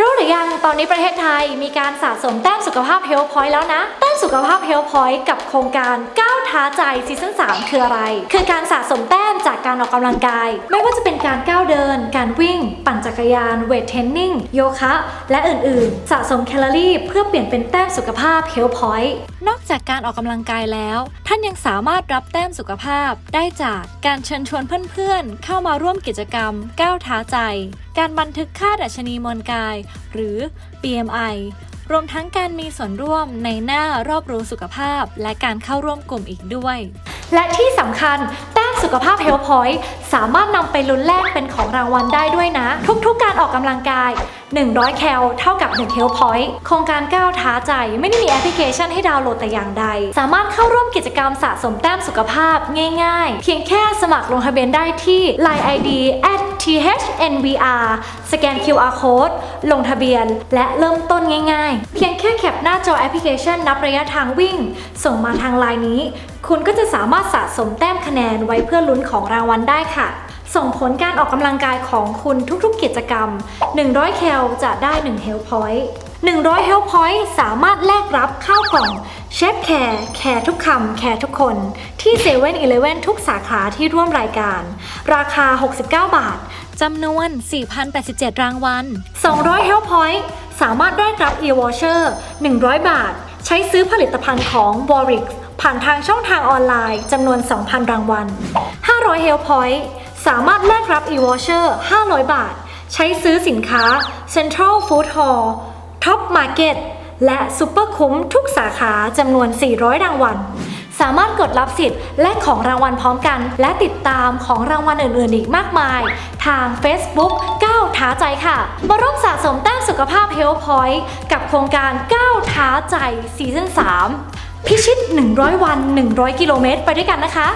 รู้หรือยังตอนนี้ประเทศไทยมีการสะสมแต้มสุขภาพ Health Point แล้วนะ แต้มสุขภาพ Health Point กับโครงการ9 ท้าใจซีซั่น3คืออะไร คือการสะสมแต้มจากการออกกำลังกาย ไม่ว่าจะเป็นการก้าวเดิน การวิ่ง ปั่นจักรยาน เวทเทรนนิ่ง โยคะ และอื่นๆ สะสมแคลอรี่ เพื่อเปลี่ยนเป็นแต้มสุขภาพ Health Point นอกจากการออกกำลังกายแล้ว ท่านยังสามารถรับแต้มสุขภาพ ได้จากการเชิญชวนเพื่อนๆ เข้ามาร่วมกิจกรรม ก้าวท้าใจ การบันทึกค่าดัชนีมวลกาย หรือ BMI รวมทั้งการมีส่วนร่วมในหน้ารอบรู้สุขภาพ และการเข้าร่วมกลุ่มอีกด้วย และที่สำคัญแต้มสุขภาพ Health Point สามารถนำไปลุ้นแลกเป็นของรางวัลได้ด้วยนะ ทุกๆการออกกำลังกาย 100 แคลเท่ากับ1 Health Point โครงการก้าวท้าใจไม่ได้มีแอปพลิเคชันให้ดาวน์โหลดแต่อย่างใด สามารถเข้าร่วมกิจกรรมสะสมแต้มสุขภาพง่าย ๆ เพียงแค่สมัครลงทะเบียนได้ที่ Line ID at thnvr สแกน QR code ลงทะเบียน และเริ่มต้นง่ายๆ เพียงแค่แคปหน้าจอแอปพลิเคชันนับระยะทางวิ่ง ส่งมาทางไลน์นี้ คุณก็จะสามารถสะสมแต้มคะแนนไว้เพื่อลุ้นของรางวัลได้ค่ะส่งผลการออกกำลังกายของคุณทุกๆกิจกรรม 100 แคลจะได้1 Health Point 100 Health Point สามารถแลกรับข้าวกล่องเชฟแคร์แคร์ทุกคำแคร์ทุกคน ที่7 e เ e ่ e อทุกสาขาที่ร่วมรายการ ราคา 69 บาทจำนวน 4,087 รางวัล 200 Health Point สามารถได้รับ e-voucher 100 บาท ใช้ซื้อผลิตภัณฑ์ของ w a r i x ผ่านทางช่องทางออนไลน์จำนวน 2,000 รางวัล 500 Health Point สามารถแลกรับ e-voucher 500 บาท ใช้ซื้อสินค้า Central Food Hall Top Market และซุปเปอร์คุ้มทุกสาขาจำนวน 400 รางวัล สามารถกดรับสิทธิ์และของรางวัลพร้อมกัน และติดตามของรางวัลอื่น ๆ อีกมากมาย ทาง Facebook ก้าวท้าใจค่ะ มาร่วมสะสมแต้มสุขภาพ Health Point กับโครงการก้าวท้าใจซีซั่น3พิชิต 100 วัน 100 กิโลเมตรไปด้วยกันนะคะ